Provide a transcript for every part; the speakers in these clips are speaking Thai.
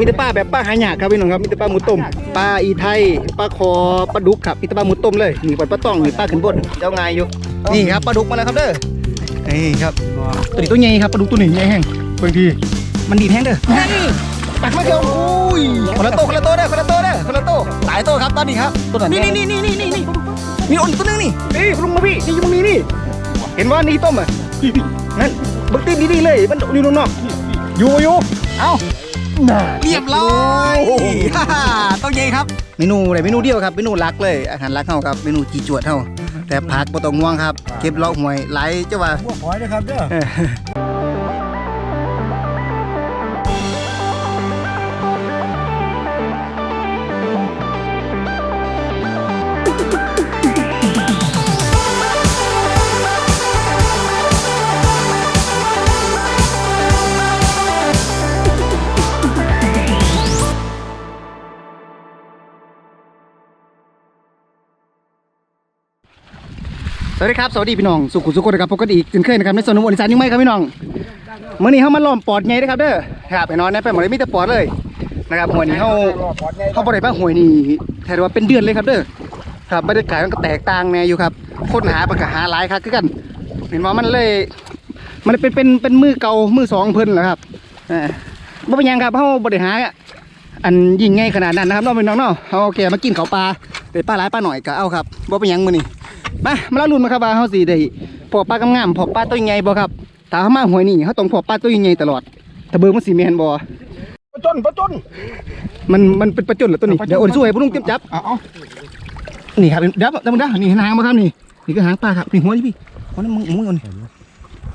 มีแต่ปลาแบบปลาหายากครับพี่น้องครับมีแต่ปลาหมูต้มปลาอีไทยปลาคอปลาดุกครับมีแต่ปลาหมูต้มเลยนี่ปลาปลาต้องนี่ปลาขึ้นบนเจ้าไงายอยู่นี่ครับปลาดุกมาแล้วครับเด้อนี่ครับตัวนี้ตัวใหญ่ครับปลาดุกตัวนี้ใหญ่แห้งบางทีมันดีแห้งเด้อนี่ตักมาเดียวอุ้ยคนละโตคนละโตเด้อคนละโตเด้อคนละโตหลายโตครับตอนนี้ครับตัวนั้นนี่นี่นี่นี่นี่นี่มีอ่นตัวนึงนี่นี่ลุงมาพี่นี่อยู่ตรงนี้นี่เห็นว่านี่ต้มอะพี่พี่นั่นบักตีนดีๆเลยมันอยู่นอกอยู่อยู่เอ้า เรียบร้อยฮ่าฮ่าต้องเย่ครับ เมนูไหนเมนูเดียวครับเมนูหลักเลยอาหารหลักเฮาครับเมนูจีจวดเฮาแต่ผักบ่ต้องง่วงครับ เก็บเลาะหวยไหลเจ้าว่าพวกหอยนะครับเด้อ สวัสดีครับสวัสดีพี่น้องสุขุสุขนะครับพบกันอีกเช่นเคยนะครับในส่วนของบริษัทยังไม่ครับพี่น้องเมื่อนี้เขามาล้อมปอดไงนะครับเด้อครับไปนอนนะไปหมดเลยมีแต่ปอดเลยนะครับหวยนี้เขาเขาบริบ้าหวยนี่แทนว่าเป็นเดือนเลยครับเด้อครับบรรยากาศมันก็แตกต่างแน่อยู่ครับคนหาปากหาหลายครับคือกัน เห็นว่ามันเลย มันเป็นเป็นเป็นมือเก่ามือสองเพิ่นเหรอครับอ่าบ่เป็นยังครับเขาบริหารอันยิ่งใหญ่ขนาดนั้นนะครับน้องเป็นน้องเนาะเขาโอเคมากินเขาปลาแต่ปลาหลายปลาหน่อยก็เอาครับบ่เป็นยังมือนี้ มามาเล่ารุ่นมาครับว่าเขาสิได้พอปลากำงามพอปลาตัวใหญ่บ่ครับถ้าเขามาหวยนี่เขาต้องพอปลาตัวใหญ่ๆตลอดถ้าเบิ่งมันสิแม่นบ่ปลาจนปลาจนมันมันเป็นประจนเหรอตัวนี้เดี๋ยวโอนสู้ให้พวกลุงเตรียมจับเอาเอานี่ครับเดี๋ยวเดี๋ยวมึงเด้อนี่เห็นหางบ่ครับนี่นี่ก็หางปลาครับนี่หัวนี่พี่หัวนี่มึงมึงเอานี่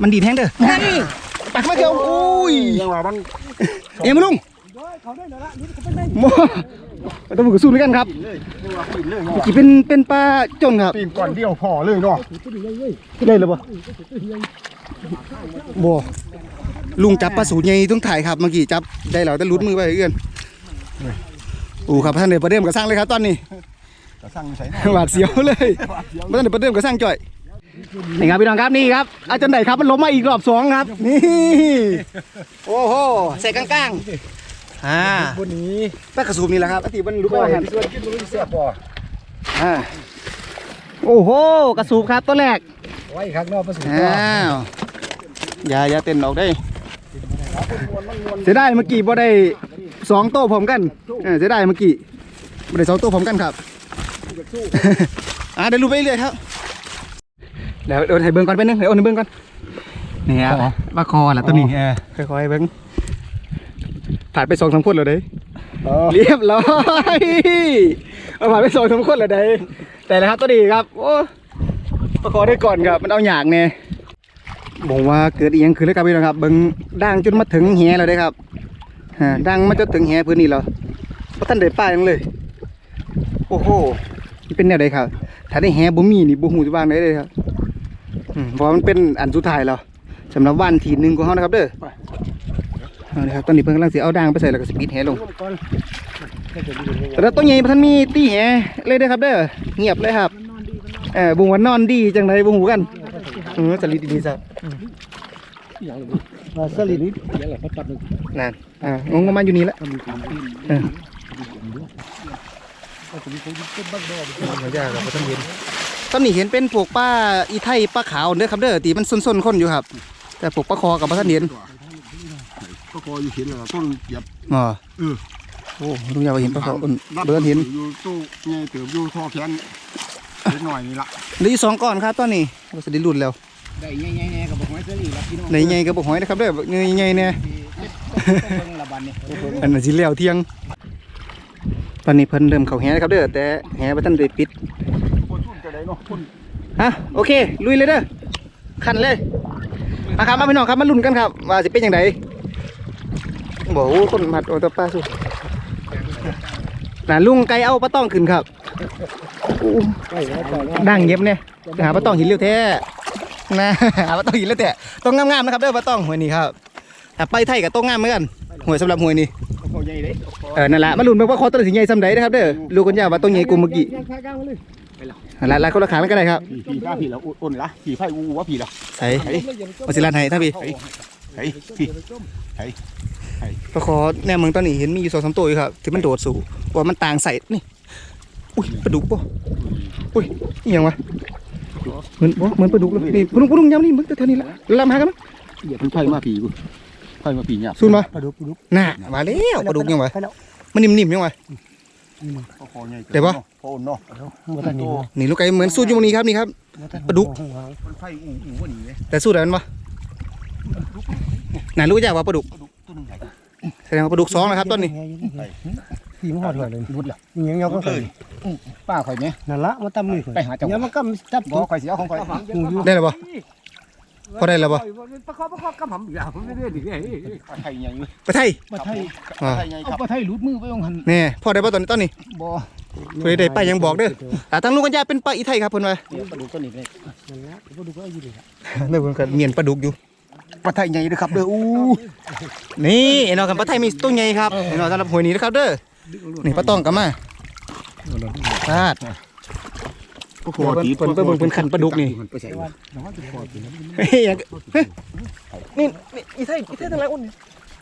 มันดีดแทงเด้อนี่ปักมาเดียวอุ้ยยังว่ามันเอ็มลุงเขาได้แล้วละนี่เขาเป็นโม ต้องมือสู้ด้วยกันครับเลยยังว่าปีนเลยเมื่อกี้เป็นเป็นปลาจนครับปีนก่อนเดียวพอเลยเนาะได้เลยบ่บ่ลุงจับปลาสูตรใหญ่ต้องถ่ายครับเมื่อกี้จับได้แล้วแต่หลุดมือไปเอื้อนโอ้ครับท่านเดี๋ยวประเดิมกระสร้างเลยครับตอนนี้จะสั่งใส่หวาดเสียวเลยไม่ต้องเดี๋ยวประเดิมกระสร้างจ่อยนี่ครับพี่น้องครับนี่ครับอาจารย์ไหนครับมันล้มมาอีกรอบสองครับนี่โอ้โหใส่กลางๆ อ่าบนนี้แป้กระสูบนี่แหละครับอาทิตย์มันรู้ก็ว่าเห็หันนส่วนกินมันแซ่บบ่อ่าโอ้โหกระสูบครับตัวแรกไว้ข้างนอกผสมอ้าวอย่าอย่าเต้นออกได้เสียดายเมื่อกี้บ่ได้สองโต๊ะพร้อมกันเออเสียดายเมื่อกี้บ่ได้สองโต๊ะพร้อมกันครับอ่าเดี๋ยวรู้ไปเรื่อยครับเดี๋ยวเดี๋ยวให้เบิ้งก่อนไปบนึงเดี๋ยวเอาให้เบิ้งก่อนนี่ครับว่าคอแหละตัวนี้เออค่อยๆเบิ้ง ผ่านไปสองสามคนแล้วเด้เออเรียบร้อยเอาผ่านไปสองสามคนแล้วเด้แต่ละครับตัวนี้ครับ โอ้ประคอได้ก่อนครับ มันเอาหยากเนี่ยบอกว่าเกิดอีหยังขึ้นเลยครับพี่น้องครับเบิ้งด่างจนมาถึงแหแล้วเด้ครับอ่าด่างมาจนถึงแหพื้นนี้แล้วเพราะท่านได้ป้ายังเลย โอ้โหมันเป็นแนวใดครับถ้าได้แหบ่มีนี่บ่ฮู้สิว่าไดเลยครับอืมเพราะมันเป็นอันสุดท้ายแล้วสำหรับวันที่หนึ่งของเฮานะครับเด้อ เอาเลยครับตอนนี้เพิ่นกำลังสิเอาด่างไปใส่แล้วก็สิปิดแหลงก่อนแต่ละตัวใหญ่บ่ทันมีตีแหเลยเด้อครับเด้อเงียบเลยครับเออบุงว่านอนดีจังไดบ่ฮู้กันเออสลิดดีๆซะมาสลิดนี่ยังไงเขาตัดนั่นอ่างงมาอยู่นี่ละเออบ่ยากครับบ่ทันเห็นตอนนี้เห็นเป็นพวกปลาอีไทยปลาขาวเด้อครับเด้อที่มันซนๆคนอยู่ครับ แต่พวกปลาคอกับบ่ทันเห็น ก็คออยู่เห็นแล้วต้นเหยียบอ๋อเออโอ้ลุงยาวเห็นปลาเขาอุ่นเบิร์นเห็นอยู่ตู้ใหญ่เติบอยู่ท่อแขนเล็กหน่อยนี่ละเหลืออยู่สองก้อนครับตอนนี้ก็จะได้รุ่นแล้วได้ใหญ่ๆๆกับบอกไว้เสรีครับพี่น้องในใหญ่ๆกระบอกหอยนะครับเด้อใหญ่ๆเนี่ยเบิ่งละบันนี่อันนั้นสิแล้วเที่ยง ตอนนี้เพิ่นเริ่มเข้าแหนะครับเด้อแต่แหบ่ทันได้ปิดคนชุ่นจะได้เนาะคนฮะโอเคลุยเลยเด้อขันเลยมาครับมาพี่น้องครับมาลุ้นกันครับ ว่าสิเป็นยังไง บอกโอ้คนมัดโอตวป้าสุน่ะลุงไก่เอาปลาต้องขึ้นครับอู้ใกล้แล้วต่อแล้วดังเย็บเนี่ยไปหาปลาต้องหินเร็วแท้นะหาปลาต้องหินเร็วแท้ต้องงามๆนะครับเด้อปลาต้องหวยนี่ครับแต่ไปไทยกับต้องงามเหมือนกันหวยสำหรับหวยนี่เขาใหญ่เด้เออนั่นแหละมาลุ้นเบิ่งว่าคอตัวสิใหญ่ซำใดนะครับเด้อรู้กันยาวว่าต้องใหญ่กว่าเมื่อกี้ข้างกลางมาเลยนั่นแหละหลายคนละขามันก็ได้ครับผีผีข้าผีแล้วอุ่นละผีไฟอูว่าผีละใส่มาสิลันให้ท่านพี่เฮ้ยเฮ้ยผี ปลาคอแนวเมืองตอนนี้เห็นมีอยู่สองสามตัวอยู่ครับที่มันโดดสู่ว่ามันต่างใส่นี่อุ้ยปลาดุกป่ะอุ้ยอหย่างวะเหมือนบ่เหมือนปลาดุกเลยนี่ปลาดุกปลาดุกยำนี่มึงแต่เท่านี้ละลำหากันมั้ยมันไผ่มาผีกูไผ่มาผีเนี่ยซูนมาปลาดุกปลาดุกน่ะมาแล้วปลาดุกยังวะไปแล้วมันนิ่มๆยังวะปลาคอใหญ่เดี๋ยวปะโอนเนาะบ่ทันนี่นี่ลูกไก่เหมือนสู้อยู่ตรงนี้ครับนี่ครับปลาดุกมันไผ่อู่อู่ว่านี่เลยแต่สู้ได้มันปะน่ารู้จักว่าปลาดุก ปลาดุกตัวนึงใหญ่แสดงว่าปลาดุกสองนะครับต้นนี้ขี่มาหอดหน่อยเลยรุดละมีหยังยกก็เลใส่ยป้าข่อยไหมนั่นละมาตำมือข่อยไปหาเจ้าอย่ามากํจับบ่ข่อยเสียของข่อยได้แล้วปะพอได้แล้วปะประคอบประคอบกำหำอย่าผมไม่ได้ดิปลาไทยใหญ่เลยไปไทยปลาไทยอ่าปลาไทยใหญ่คเอารับปลาไทยหลุดมือไปองหันแน่พอได้ปะตอนนี้ต้นนี้บ่เพื่อได้ไปยังบอกเด้อแต่ทั้งลูกกันยาเป็นปลาอีไทยครับเพิ่นว่าปลาดุกตัวนี้เลยนั่นละปลาดุกก็อยู่นี่เลยเพิ่นก็เมียนปลาดุกอยู่ ปลาไทยใหญ่เลยครับเด้ออู้นี่ไอ้น้องกันปลาไทยมีตัวใหญ่ครับไอ้น้องสำหรับหวยนี้นะครับเด้อนี่ปลาตองกลับมาพลาดปลาคเพิ่นเพิ่นเพิ่นเบิ่งเพิ่นขันปลาดุกนี่ไปใส่ว่าน้องจะพอกินแล้วเฮ้ยอย่างเฮ้ยนี่นี่อีไทยอีไทยทางหลังอุ่น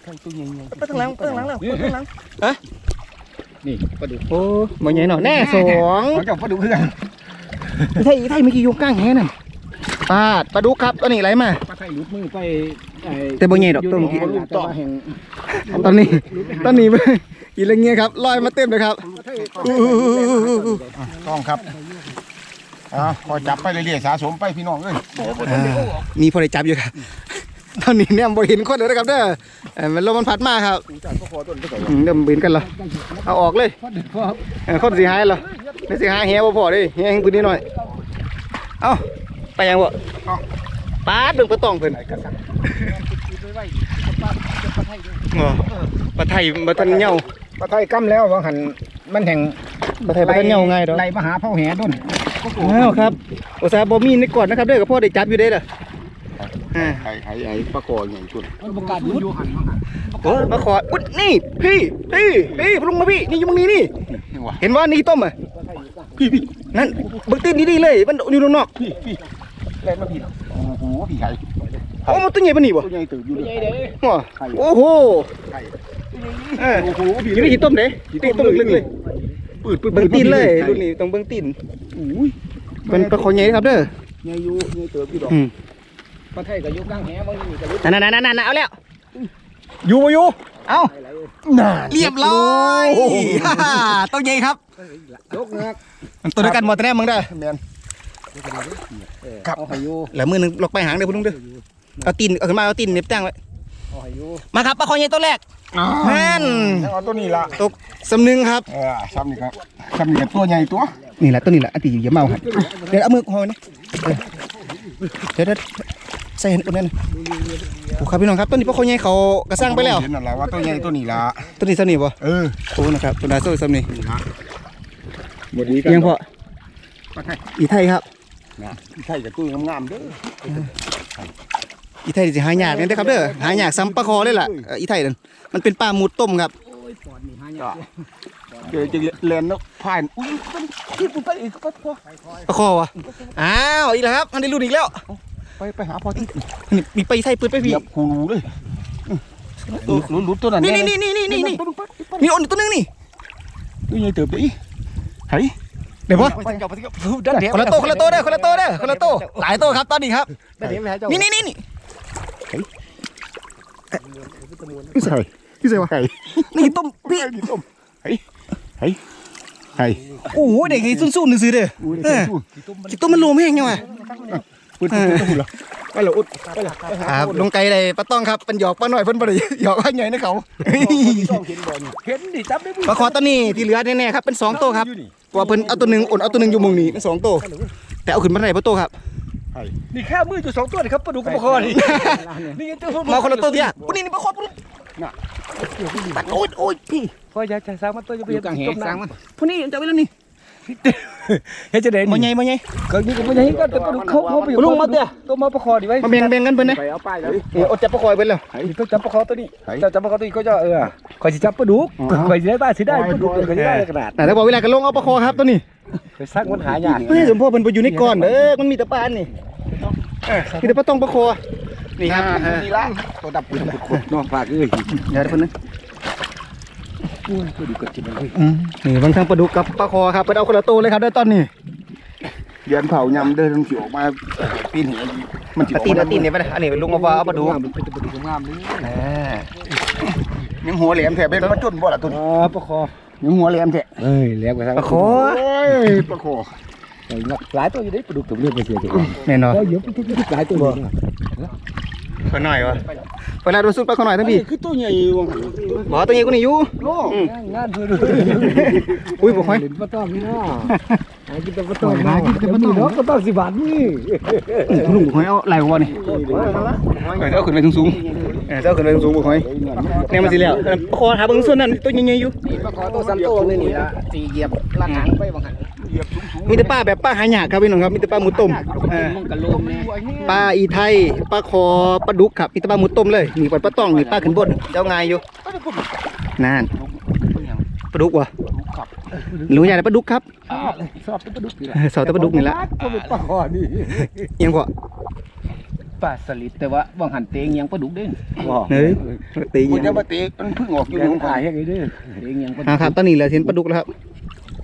ไทยตัวใหญ่ใหญ่ไปทางหลังไปทางหลังแล้วไปทางหลังนี่ปลาดุกโอ้บ่ใหญ่เนาะแน่สองของเจ้าปลาดุกคือกันอีไทยอีไทยเมื่อกี้อยู่กลางแหนั่น ปลาดปลาดุกครับตัวนี้ไหลมา ปลาไทยหลุดมือไปแต่บ่ใหญ่ดอกตัวเมื่อกี้ต่อแห่งตอนนี้ ตอนนี้ อีเรื่องเงี้ยครับลอยมาเต็มเลยครับอู้หูหูหูหูต้องครับอ่าคอยจับไปเรื่อยๆสะสมไปพี่น้องเอ้ยอ่ามีพอได้จับอยู่ครับ ตอนนี้เนี่ยบ่เห็นคนเลยนะครับเด้อเอ่อมันลมมันพัดมาครับจับปลาคอต้นไปก่อนอืมเดี๋ยวมันบินกันเหรอเอาออกเลยพอเด็ดพอเออคนสิหายเหรอไม่สิหายแฮบ่พอเดิแฮงปืนนิดหน่อย เอ้า ไปยังบ่ปาดเบิ่งปลาตองเพิ่นอ๋อปลาไทยบ่ทันเหย่าปลาไทยกำแล้วว่าหันมันแห่งปลาไทยบ่ทันเหย่าง่ายดอกไล่มาหาเผาแหด้นอ้าวครับอุตส่าห์บ่มีในก่อนนะครับเด้อก็พอได้จับอยู่เด้อล่ะอ่าไอ้ไอ้ไอ้ปลาคอใหญ่สุดมันประกาศยุดหันมาหันโอ้มาขออุ๊ยนี่พี่พี่พี่ลุงมาพี่นี่อยู่ตรงนี้นี่นี่วะเห็นว่านี่ต้มอะพี่พี่นั่นเบึกตีนดีๆเลยมันอยู่ตรงนอกพี่พี่ แรงมาพี่โอ้โหพี่ไข่โอ้มันตัวใหญ่ปะนี่บ่ตัวใหญ่ตื่นอยู่เลยหัวโอ้โหไข่เออโอ้โหพี่อยู่ในหีต้มเด้ตีต้มลึกๆเลยปืดปืดเบิ่งตีนเลยรุ่นนี้ต้องเบิ่งตีนอุ้ยเป็นปลาคอใหญ่ครับเด้อใหญ่อยู่ใหญ่เติบพี่ดอกอืมปลาไทยก็ยุกกลางแหบางทีก็ยุกนั่นๆๆๆเอาแล้วอยู่บ่อยู่เอ้าเรียบร้อยฮ่าตัวใหญ่ครับยกงักมันตัวเดียวกันหมดแต่แน่มึงเด้อแมน ครับ เอาให้อยู่แล้วมือหนึงลอกไปหางเด้อพุ่นลุงเด้อเอาตีนเอาขึ้นมาเอาตีนเหน็บตั้งไว้เอาให้อยู่มาครับปลาคอใหญ่ตัวแรกแม่นเอาตัวนี้ละตกสำนึงครับ เออซ้ำนี่ครับซ้ำนี่กับตัวใหญ่ตัวนี่แหละตัวนี้แหละอันที่อย่าเมาครับเดี๋ยวเอามือหอยนะเออเดี๋ยวเดี๋ยวใส่เห็นอุ่นนั่นโอ้ครับพี่น้องครับต้นนี้พ่อเขาใหญ่เขากระสร้างไปแล้วเห็นนั่นแหละว่าตัวใหญ่ตัวนี้ละต้นนี้สำนีบ่เออโอ้นะครับตัวนาโซ่สำนีนี่ละหมดนี้เอียงพอปลาไทยอีไทยครับ นะใช่กับตัวงามๆเด้ออีไทยนี่สิหายากเนี่ยเด้อครับเด้อหายากซ้ำปลาคอเลยล่ะเอ่ออีไทยนั่นมันเป็นปลาหมูต้มครับโอ้ยปอดนี่หายากเดี๋ยวจะแลนแล้วผ่านอุ้ยมันขึ้นไปอีกก็พอปลาคอวะอ้าวอีกแล้วครับมันได้รุ่นอีกแล้วไปไปหาพอที่นี่มีไปอีไทยปืนไปเหพี่ยียบหูเลยลุ้นลุ้นตัวนั้นนี่นี่นี่นี่นี่นี่นี่มีอ่อนอยู่ตัวนึงนี่ ตัวใหญ่เติบดิเฮ้ย เดี๋ยวบ่ไปจับไปจับคนละโตวคนละโตวเด้อคนละโตวเด้อคนละโตวหลายโตวครับตอนนี้ครับได้เดี๋ยวไปหาเจ้านี่นี่นี่นี่พี่ใส่พี่ใส่ว่าไก่นี่ต้มพี่พี่ต้มเฮ้ยเฮ้ยเฮ้ยโอ้โหเด็กไอ้ซุ่นๆซื้อๆเด้ออุ้ยเอได้อสู้คิดต้มมันโลมแห้งยังไงปืนปืนปืนเหรอไปเหรออุดไปเหรอครับลงไกลเลยป้าต้องครับเป็นหยอกป้าหน่อยเพิ่นบ่ได้หยอกว่าใหญ่นะเขาเห็นดิจับได้บุปลาคอตัวนี้ที่เหลือแน่ๆครับเป็นสองตัวครับเพราะ ว่าเพิ่นเอาตัวหนึงอ่อนเอาตัวหนึงอยู่มุมนี้เป็นสองตัวแต่เอาขึ้นมาได้บ่ตัวครับนี่แค่มืออยู่สองตัวนี่ครับปลาดุกกับปลาคอนี่นี่ยังตัวมาคนละตัวเดียวปุ๊นี่นี่ปลาคอปุ๊บตัดโอ้ยโอ้ยพี่พอจะจะสร้างมันตัวจะไปกลางแหสร้างมันผู้นี้จะไปแล้วนี่ เฮ็ดจะได้บ่ใหญ่บ่ใหญ่ก็นี่ก็ไม่ใช่ก็แต่ปลาดุกเขาเขาไปอยู่ตัวมาปลาคอดิไว้มาแบ่งแบ่งกันเพิ่นนะไปเอาป้ายเลยเอออดจับปลาคอยเพิ่นแล้วต้องจับปลาคอตัวนี้จะจับปลาคอตัวนี้ก็จะเออคอยสิจับปลาดุกคอยสิได้ป้าสิได้ปลาดุกคอยสิได้กระดาษแต่ถ้าบอกเวลาก็ลงเอาปลาคอครับตัวนี้คอยสร้างมันหายากเฮ้ยสมพ่อเพิ่นบ่อยู่ในก้อนเด้อมันมีแต่ปลาอันนี่เออมีแต่ปลาต้องปลาคอนี่นี่ฮะอ่านี่ละตัวดับปืนนอกปากเอ้ยเดี๋ยวเพิ่นนึงโอ้ยปลาดุกกัดกินมันเฮ้ยอืมนี่บางทางปลาดุกกับปลาคอครับเพิ่นเอาคนละตัวเลยครับเด้อตอนนี้เดือนเผายำเดินทางสิออกมาปีนเห็นมันสิปลาตีนปลาตีนเนี่ยไปเลยอันนี้ลุงเอาว่าเอาปลาดุกมันเป็นปลาดุกงามเลยอ่ายังหัวแหลมแท้เป็นมาจนบ่ล่ะตุนอ๋อปลาคอยังหัวแหลมแท้เอ้ยแล้วก็ทางปลาคอโอ้ยปลาคอไอ้นักหลายตัวอยู่ได้ปลาดุกตัวเลือดไปเสียตัวแน่นอนก็เยอะทุกทุกหลายตัวเลยนะ ขอหน่อยวะเวลาดูสุดปลาขอหน่อยทั้งพี่คือตัวใหญ่ว่ะบอกตัวนี้กูนี่อยู่โอ้งานเพื่อนอุ้ยบอกให้เล่นปลาตองนี่นะหากินแต่ปลาตองนะกินแต่ปลาตองเนาะปลาตองสิบบาทนี่ลุงบอกให้เอาไหลวัวนี่เออเอาขึ้นไปสูงๆเออเอาขึ้นไปสูงบอกให้เนี่ยมันสิแล้วปลาคอหาเบิ่งส่วนนั้นตัวใหญ่ๆอยู่ปลาคอตัวซ้ำตัวนี่นี่ละตีเหยียบลากหางไปบางหัน เหยียบสูงมีแต่ปลาแบบปลาหายากครับพี่น้องครับมีแต่ปลาหมูต้มเออมันกระโลมแน่ปลาอีไทยปลาคอปลาดุกครับมีแต่ปลาหมูต้มเลยนี่ปลาปลาต้องนี่ปลาขึ้นบนเจ้าง่ายอยู่นั่นปลาดุกวะหนูใหญ่ปลาดุกครับชอบปลาดุกนี่เออสาวแต่ปลาดุกนี่ละก็เป็นปลาคอนี่ยังกว่าปลาสลิดแต่ว่าบางหันเตงยังปลาดุกเด้งเฮ้ยตีๆกูยัจะงมาเตะมันเพิ่งออกอยู่ยัในงของขาขายยยังไงเด้อ เตงยังปลาดุอ่ากครับตอนนี้เราเห็นปลาดุกแล้วครับ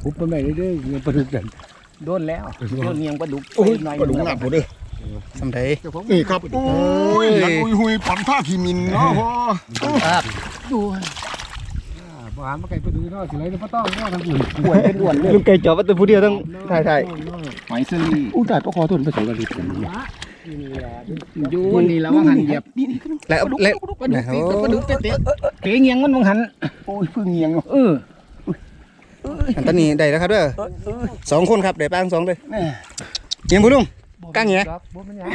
ปุ๊บไปไหนเด้อยังปลาดุกกันโดนแล้วโดนยังปลาดุกโอ้ยหน่อยปลาดุกงามผมเด้อสำเร็จนี่ครับโอ้ยหลังอุยหุยปั่นท่าขีมินเนาะพ่อครับดูบ้านมาไก่ปลาดุกเนาะสิไรปลาต้องเนาะทั้งอุ่นอ้วนเป็นอ้วนเลยลุงไก่จอบว่าตัวผู้เดียวต้องถ่ายถ่ายหอยเซรีอู้แต่ปลาคอตุนไปใส่กระดิ่งอยู่นี่แล้วบางหันเหยียบแล้วแล้วปลาดุกตีปลาดุกเตะเตงยังมันบางหันโอ้ยเพิ่งเงียงเนาะเออ อันตอนนี้ได้แล้วครับเด้อสองคนครับได้ปลาทั้งสองเลยแน่ยังผู้ลุงก้างเงี้ยบ่มันยัง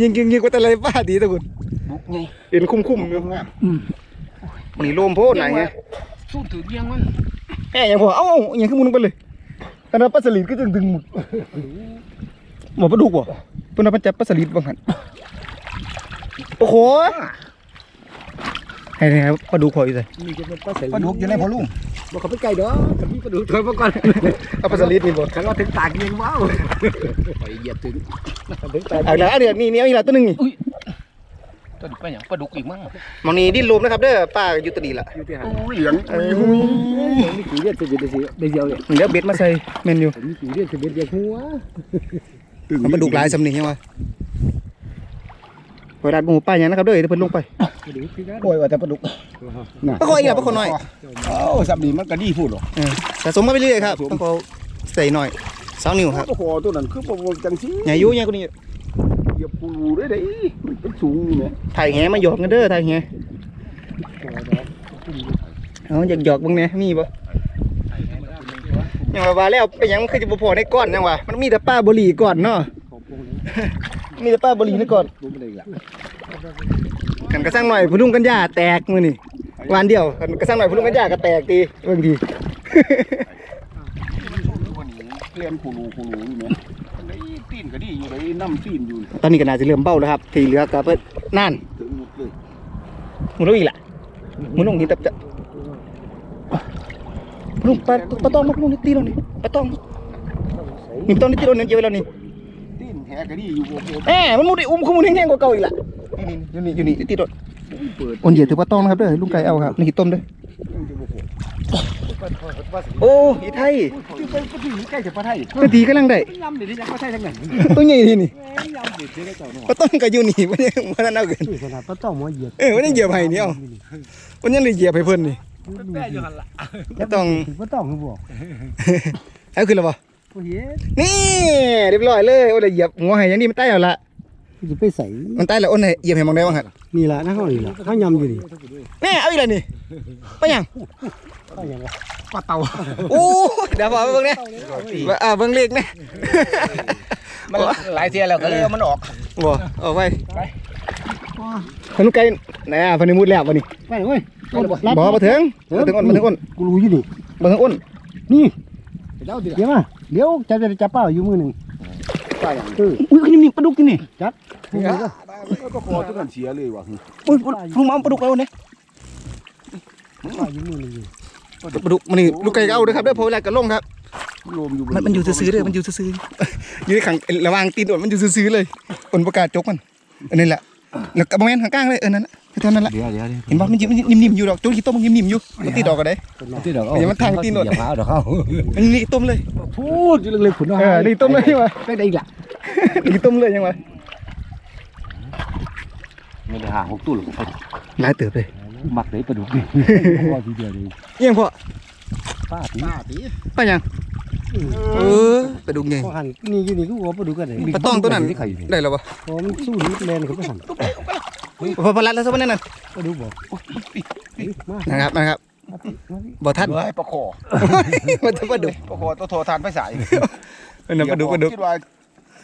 ยิงยิงยิงกว่าแต่ไรป้าดีตะกุนบุกไงเห็นคุ้มคุ้มๆอยู่งามมันนี่โลมโพดไหนไงสู้ถือยังมันแหมยังพอเอ้ายังขึ้นมุนไปเลยแต่เราปลาสลิดก็จึงดึงหมดหมดปลาดุกบ่เพิ่นเอาไปจับปลาสลิดบางหันโอ้โห ให้ให้ปลาดุกพออยู่เลยนี่จะเป็นปลาใส่ปลาดุกอยู่ในพ่อลุงบอกเขาไปไก่ดอกกับพี่ปลาดุกถอยมาก่อนเอาปลาสลิดนี่บ่ขันว่าถึงตากยิงว้าวไปเหยียบถึงถึงตากเอาละเดี๋ยวนี่นี่เอาอีกละตัวหนึงนี่ตัวดุกไปอย่างปลาดุกอีกมั้งมองนี่ดิ้นรวมนะครับเด้อป้าอยู่ตะดีละอยู่ที่หันโอ้ยเหลียงอุยหุยมีกี่เลือดจะเดือดสิได้เดียวเลยเดี๋ยวเบ็ดมาใส่เมนอยู่มีกี่เลือดจะเดือดเดียวหัวมันปลาดุกหลายสำนียังวะ เวลาหมูป้าอย่างนะครับเด้อเดี๋ยวเพิ่นลงไปปลาดุกที่นั่นโอ้ยว่าแต่ปลาดุกปลาคออีกละปลาคอน้อยโอ้สับดีมันก็ดีพูดหรอเออสะสมมาไปเรื่อยครับต้องเอาใส่หน่อยสองนิ้วครับปลาคอตัวนั้นคือปลาจังซี่ใหญ่อยุ่ใหญ่กว่านี้เหยียบปูรูได้เด้มันเป็นสูงอยู่เนี่ยถ่ายแหมาหยอกกันเด้อถ่ายแหเอาอยากหยอกเบ้างเนี่ยมีบ่ยังว่าว่าแล้วเป็นหยังมันคือจะบ่พอในก้อนยังวะมันมีแต่ป้าบุหรี่ก่อนเนาะ มีแต่ป้าบุหรี่ในก่อนรู้ไม่ได้ละกันกระสังหน่อยพุ่นุ่งกันยาแตกมือนี่วันเดียวกันกระสังหน่อยพุ่นุ่งกันยาก็แตกตีเบิ่งดีวันนี้เล่นปูรูปูรูอยู่เนี่ยมันได้ตีนก็ดีอยู่ได้น้ำตีนอยู่ ตอนนี้ก็น่าจะเริ่มเบ้าแล้วครับ ที่เหลือก็เพิ่นนั่นถึงหมดเลยหมุนลงอีกล่ะหมุนลงหินตับจะลุงปลาปลาตองมาลุงนี่ตีลงนี่ปลาตองนี่ปลาตองนี่ตีลงนี่เยอะแล้วนี่ ตีนแหก็ดีอยู่โอ้โหแหมมันมุดดิอุ้มขมุนแห้งๆกว่าเก่าอีกล่ะนี่นี่อยู่นี่อยู่นี่ตีรถโอนเหยียดถือปลาตองนะครับเด้อลุงไก่เอาครับนี่ต้มเด้อโอ้อีไทยที่เป็นปลาดุกใกล้จะปลาไทยตัวดีกำลังได้ยำเดี๋ยวนี้จะปลาไทยทั้งนั้นตัวใหญ่ทีนี่ยำเดี๋ยวนี้ได้เจ้าหน่อปลาตองก็อยู่นี่มันยังมันเอาเกินขนาดปลาต้องมาเหยียบเออมันยังเหยียบให้นี่เอามันยังได้เหยียบให้เพิ่นนี่แม่อยู่หันละปลาตองปลาต้องคือบอกเอาขึ้นแล้ว บ่ผู้เห็นนี่เรียบร้อยเลยโอ้ยเหยียบหัวให้อย่างนี้มันใต้แล้วล่ะจะไปใส่มันใต้แล้วโอ้ยเหยียบให้มองได้บ้างฮะนี่ละนะเขานี่ละเขายำอยู่นี่แม่เอาอีกแล้วนี่ไปยังเขายังปลาเต่าโอ้ยเดี๋ยวบอกเบิ่งเนี่ยอ่าเบิ่งเลขเนี่ยมันหลายเทียแล้วก็เลยเอามันออกบ่เอาไปขนุนไก่ไหนอะพันนี้มุดแล้ววันนี้ไปเว้ยบ่มาถึงมาถึงอ้นมาถึงอ้นกูรู้อยู่นี่มาถึงอ้นนี่เดี๋ยวเดี๋ยวมา เดี๋ยวจะจะจับเป้าอยู่มือหนึ่งปลาอย่างเอออุ้ยนี่ปลาดุกที่นี่มือหนึ่งก็ก็คอตัวนั้นเสียเลยว่ะอุ้ยลุงมาเอาปลาดุกไปวันนี้เป้าอยู่มือหนึ่งอยู่ปลาดุกมันนี่ลูกไก่ก็เอาเด้อครับเด้อเพราะเวลาก็ลงครับรวมอยู่มันมันอยู่ซื่อๆเด้อมันอยู่ซื่อๆอยู่ในขังระหว่างตีนอ้นมันอยู่ซื่อๆเลยอ้นประกาศจกมันอันนี้แหละแล้วก็บ่แม่นข้างกลางเลยเออนั่นน่ะ เท่านั้นละเดี๋ยวเดี๋ยวเดี๋ยวเห็นบ่มันนิ่มๆอยู่ดอกจุดขี้ต้มมันนิ่มๆอยู่มันติดดอกก็ได้ที่ดอกอย่ามาทางตีนหนวดอย่าพาดอกเขามันนี่ต้มเลยพูดอยู่เล็กๆขุนว่าเออนี่ต้มเลยว่ะได้ได้อีกละนี่ต้มเลยยังวะไม่ได้หาหกตู้หรอกหลายเติบเลยมักได้ปลาดุกนี่พอทีเดียวเลยเอียงพ่อป้าตีหน้าตีปลาหยังเออปลาดุกไงพอหันนี่อยู่นี่ก็ว่าปลาดุกกันเลยปลาต้องตัวนั้นที่ไข่อยู่นี่ได้แล้วบ่พอมันสู้นี่แลนเขาไปหัน พอพอรัดแล้วซะบ่นั่นน่ะปลาดุกบอกมานะครับนะครับบ่ทันเฮ้ยปลาคอมันจะปลาดุกปลาคอตัวโทรทานไปสายเออน่ะปลาดุกปลาดุกคิดว่า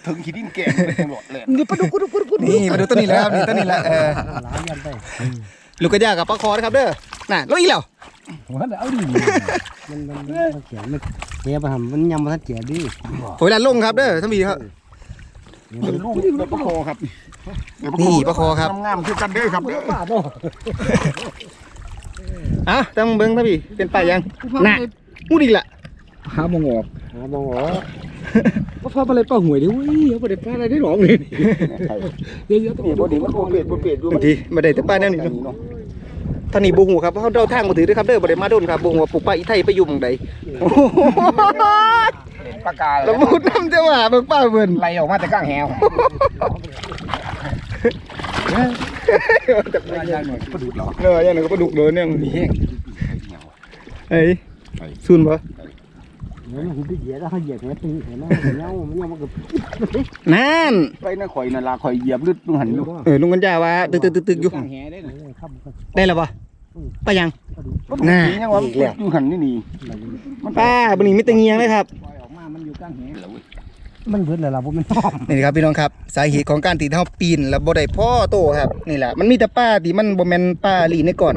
ถึงขีดินแก่เลยตำรวจแหลมนี่ปลาดุกปลาดุกปลาดุกนี่มาดูต้นนี้แล้วครับนี่ต้นนี้แล้วเออหลายยันไปลูกกระยากับปลาคอนะครับเด้อน่ะลงอีกแล้วมันเอาดิมันมันมันเขียนมันเฮียไปหันมันยำมาทัดเจียดิโอยลันลงครับเด้อท่านพี่ครับเป็น ลูกเป็นปลาคอครับนี่ปลาคอครับ งามๆคือกันเด้อครับเด้อป้าเนาะอะต้องเบิ่งท่านพี่เป็นปลายังน่ะพูดอีกละหามองออกหามองอ๋อว่าพาอะไรป้าหวยดิเว้ยเอาไปได้ปลาอะไรได้หรอกเลยเดี๋ยวๆต้องนี่บ่ดีมันบ่เปลี่ยนบ่เปลี่ยนอยู่บางทีมาได้แต่ปลาแนวนี้อันนี้เนาะท่านนี่บ่ฮู้ครับเพราะเขาเดาทางบ่ถือเด้อครับเด้อบ่ได้มาโดนครับบ่ฮู้ว่าปลูกปลาอีไทยไปอยู่หม่องใด โอ้โหปลากาแล้วมุดน้ำจะว่าเบิ่งปลาเบิ่นไล่ออกมาแต่ก้างแหวปลาอย่างหน่อยปลาดุกเหรอเอออย่างนั้นก็ปลาดุกเด้อเนี่ยมีแห้งเอ้ยซุนบ่มันหุ่นไปเหยียดแล้วเขาเหยียดเนี่ยตึงเห็นไหมมันเงามันเงามันก็นั่นไปนะข่อยนั่นล่ะข่อยเหยียบลึดลงหันอยู่เออลุงกันยาว่าตึกๆๆๆอยู่ก้างแหได้น่ะครับได้แล้วบ่ปลายังปลาดุกสียังว่ามันติดอยู่หันนี่นี่ปลาบ่นี่มีแต่เงียงเลยครับปล่อยออก มามันอยู่ก้างแหแล้วเว้ยมันเบิดเลยล่ะผมมันหอมนี่ครับพี่น้องครับสาเหตุของการตีเท้าปีนแล้วบ่ได้พ่อโตครับนี่แหละมันมีแต่ป้าที่มันบ่แม่นป้าลีในก่อน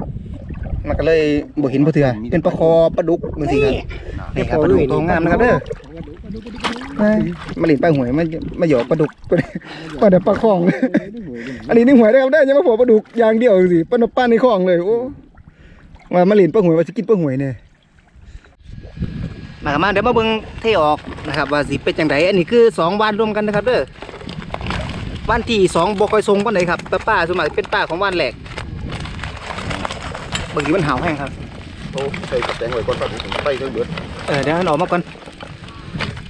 มันก็เลยบ่เห็นบ่เถื่อเป็นปลาคอปลาดุกจังซี่ครับนี่ครับปลาดุกตัวงามนะครับเด้อไปมาเล่นปลาหวยมามาหยอกปลาดุกปลาเดี๋ยวปลาคลองอันนี้นี่หวยนะครับเด้ออย่ามาพอปลาดุกอย่างเดียวสิปลาหนปลาในคลองเลยโอ้ว่ามาเล่นปลาหวยว่าสิกินปลาหวยเนี่ย มามาเดี๋ยวมาเบิ่งเทออกนะครับ ว่าสิเป็นจังไดอันนี้คือสองวันรวมกันนะครับเด้อวันที่สองบค่อยทรงปานใดครับแต่ป้าส่วนมากเป็นป้าของวันแหลกบางทีมันหาวแห้งครับโอ้ใส่กับแตงไว้ก่อนปลาดุกไปเด้อเบิดเออเดี๋ยวให้มันออกมาก่อน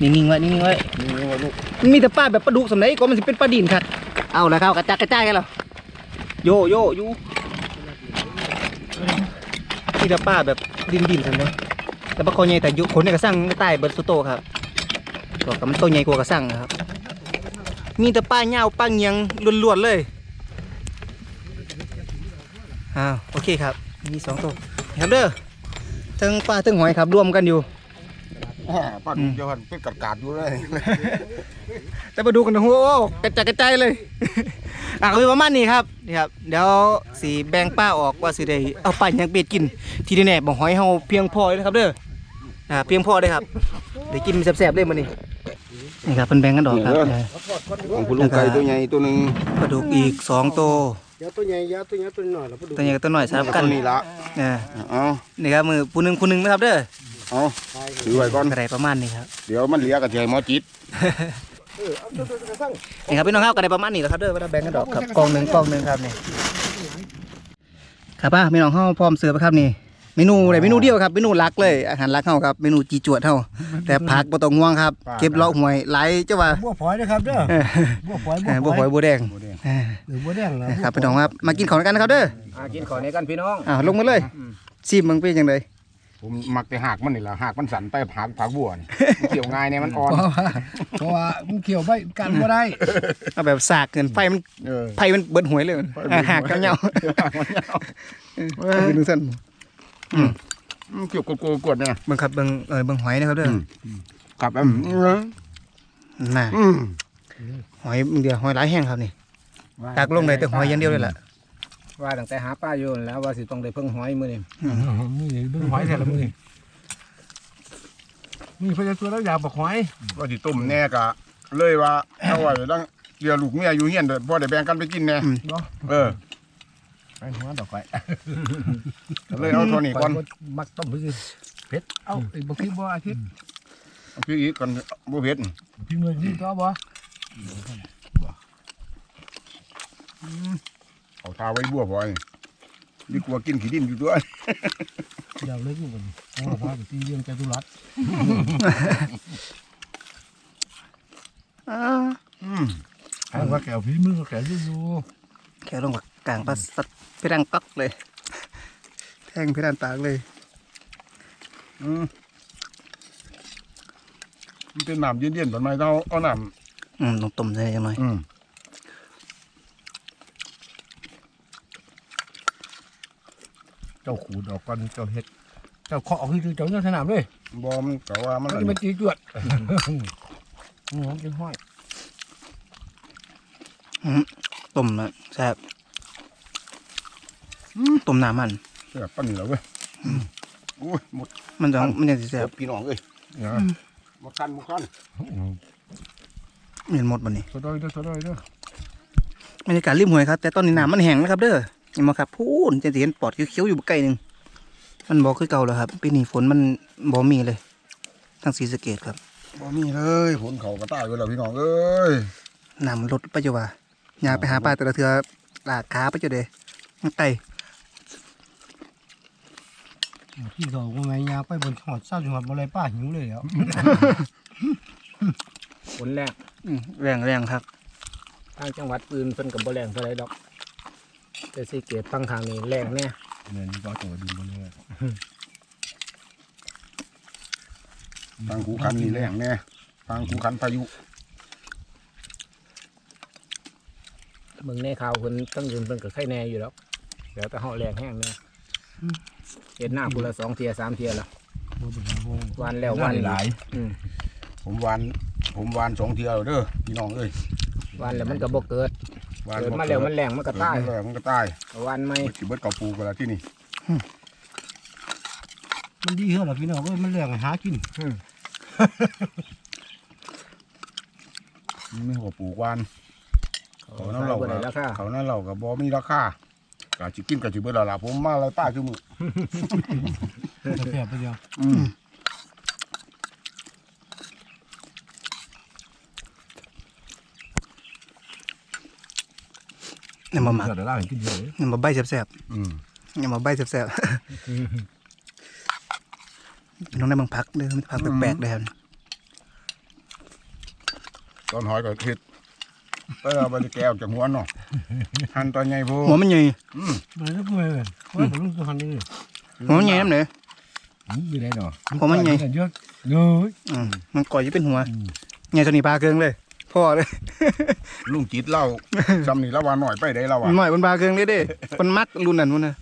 นิ่งๆไว้นิ่งๆไว้นี่ว่าลูกมันมีแต่ป้าแบบปลาดุกสำไหนก็มันสิเป็นปลาดินครับเอาแล้วครับกระจัดกระจายกันแล้วโยโยอยูมีแต่ป้าแบบดินดินๆสำไหน แต่ปลาคอใหญ่แต่อยุขนเนี่ยกระสั่งใต้เบิร์ดสุโตครับก็กับมันโตใหญ่กว่ากระสั่งนะครับ มีแต่ป้าเหย้าป้าเงียงล้วนๆเลยอ้าวโอเคครับ มีสองตัวครับเด้อทั้งปลาทั้งหอยครับรวมกันอยู่อ่าปลาดุกเดี๋ยวหันเป็นกาดๆอยู่เลย แต่มาดูกันนะโอ้โหกระจายกระจายเลยอะก็มีประมาณนี้ครับนี่ครับ เดี๋ยวสีแบ่งป้าออกว่าสิได้เอาไปยังเป็ดกิน ที่แน่ๆบ่หอยเฮาเพียงพอเลยนะครับเด้อ อ่าเพียงพอเลยครับได้กินแซ่บๆเลยมื้อนี้นี่ครับเพิ่นแบ่งกันออกครับเออของผู้ลุงไก่ตัวใหญ่ตัวหนึงปลาดุกอีกสองตัวยาตัวใหญ่ยาตัวใหญ่ตัวน้อยแล้วปลาดุกตัวใหญ่กับตัวน้อยสลับกันตัวนี้ละเออเอานี่ครับมือผู้หนึงผู้หนึงนะครับเด้อเอาถือไว้ก่อนก็ได้ประมาณนี้ครับเดี๋ยวมันเหลือกับใจหมอจิตนี่ครับพี่น้องครับก็ได้ประมาณนี้แหล้วครับเด้อเวลาแบ่งกันดอกครับกองหนึ่งกองหนึ่งครับนี่ครับป้าพี่น้องเฮาพร้อมเสิร์ฟแล้วครับนี่ เมนูอะไรเมนูเดียวครับเมนูหลักเลยอาหารหลักเฮาครับเมนูจีจวดเฮาแต่ผักบ่ต้องห่วงครับเก็บเลาะหวยหลายเจ้าว่าบัวฝอยนะครับเด้อเออบัวฝอยเออบ่หอยบ่แดงเออหรือบัวแดงเหรอครับพี่น้องครับมากินของกันนะครับเด้ออ่ากินขอในกันพี่น้องอ่าลงมาเลยชิมมึงเป็นจังไดผมมักแต่หากมันนี่ละหากมันสั่นไปหากผักบัวนี่มันเกี่ยวง่ายเนี่ยมันอ่อนเพราะว่ามันเขียวไปกันบ่ได้เอาแบบสากเกินไฟมันเออไฟมันเบิดหวยเลยมันอ่าหักเหี่ยวหากมันยาวๆเออเป็นจัง ซั่นมันเกี่ยวกดๆกดๆเนี่ยเบิ่งครับเบิ่งเออเบิ่งหอยนะครับเด้อกับอืมน่ะอืมหอยมึงเดียวหอยหลายแห้งครับนี่ตักลงเลยแต่หอยอย่างเดียวเลยล่ะว่าตั้งแต่หาป้าอยู่แล้วว่าสิต้องได้เพิ่งหอยมื้อนี้นี่เบิ่งหอยแท้ละมื้อนี้นี่เพิ่นจะตัวแล้วอยากบอกหอยว่าสิต้มแน่กะ เลยว่าเอาไว้ตั้งเกี่ยวลูกเมียอยู่เฮียนเด้อบ่ได้แบ่งกันไปกินแน่เออ ไปหัวดอกไฟเลยเอาเท่านี้ก่อน มักต้มไปสิเผ็ด เอ้าไอ้บ่คิดบ่อาทิตย์เอาพี่อีกก่อนบ่เผ็ดพี่เงินนี่ก็บ่เอาทาไว้บัวพอยดีกว่ากินขี้ดินอยู่ด้วยเดี๋ยวเล็กอยู่บนโอ้พาไปตีเรื่องจตุรัสอ่าอืมให้ว่าแก้วพี่มือก็แก้วอยู่แค่ลงกับ กลางปลาสัตว์พี่รังก๊อกเลย แทงพี่รันปากเลยอืมมันเป็นน้ำเย็นๆแบบไม่เท่าเอาน้อืมต้องต้มใส่ยังไงำอืมเจ้าขูดออกก่อนเจ้าเฮ็ด เจ้าเคาะออกคือเจ้าเนี่ยสนามเลยบอมนก็ว่ามันมันอันจะมานี้ตีจวดหัวจะห้อยต้มนะแซ่บ ต้มน้ำมันเสียปั้นนี่แล้วเว้ยโอ้ยหมดมันจะมันจะสิแซ่บพี่น้องเอ้ยเนี่ยมาคันมาคันเห็นหมดบันนี้สะดอยเด้อสะดอยเด้อบรรยากาศริมห้วยครับ แต่ตอนนี้น้ำมันแห้งนะครับ เด้อยังมาครับพูนจะสิเห็นปอดเขียวๆอยู่ใกล้หนึ่งมันบอกคือเก่าแล้วครับปีนี้ฝนมันบ่มีเลยทั้งสีสะเกตครับบ่มีเลยผลเขาก็ตายไปแล้วพี่น้องเอ้ยน้ำมันลดไปจ้ะว่าอยากไปหาปลาแต่ละเทือลากขาไปจ้ะเด้มันไก ลที่เขาก็ไม่ยาไปบนหอดเศร้าจังหวัดบ่เลยป้าหิวเลยแล้วผลแรกอืมแรงแรงครับทางจังหวัดอื่นเพิ่นกับบ่แรงเท่าไรดอก แต่สีเกตฟังทางนี้แรงแน่เนี่ยนี่ก็จังหวัดดินบ่เลยทางคูคันนี่แรงแน่ทางคูคันพายุเมืองในข่าวเพิ่นตั้งยืนเพิ่นกับไข่แน่อยู่แล้วเดี๋ยวแต่เฮาแรงแห้งแน่ เห็นหน้าพุ่นละสองเทียสามเทียละบ่เป็นไรบ่วันแล้ววันอีกหลายอืมผมวานผมวานสองเที่ยวเด้อพี่น้องเอ้ยวันแล้วมันก็บ่เกิดวานเกิดมาแล้วมันแรงมันก็ตายเกิดมแล้วมันก็ตายวันไม่เบิดสิเบิดเก่าปูกันแล้วที่นี่มันดีเหรอล่ะพี่น้องเอ้ยมันเรื่องหากินมันไม่หัวปูกวานเขาเขานั่นั่นนเราเราบ่ได้ก็ราคาเขานั่นเราก็บ่มีราคา กะจิกินกะจิเบิดแล้วล่ะผมมาแล้วป้าชื่อมือแซ่บไปเดียวอืมเนี่ยมาหมักเดี๋ยวล่างกินเยอะเนี่ยมาใบแซ่บอืมๆเนี่ยมาใบแซ่บๆน้องได้บางพักเด้อมันพักแปลกๆเด้อตอนหอยก็เฮ็ด ไปเอาไปแก้วจากหัวเนาะหั่นตอนใหญ่โพหัวมันใหญ่อืมมันจะพูดเลยว่าผมรู้สึกหันนี่หัวมันใหญ่น้ำเด้อมีได้เนาะผมมันใหญ่เยอะเลยอืมมันก่อยจะเป็นหัวใหญ่จนนี่ปลาเกิงเลยพ่อเลยลุงจิตเล่าจำนี่ละว่าหน่อยไปได้ละว่าหน่อยบนปลาเกิงเลยเด้คนมักรุ่นนั้นนู่นน่ะ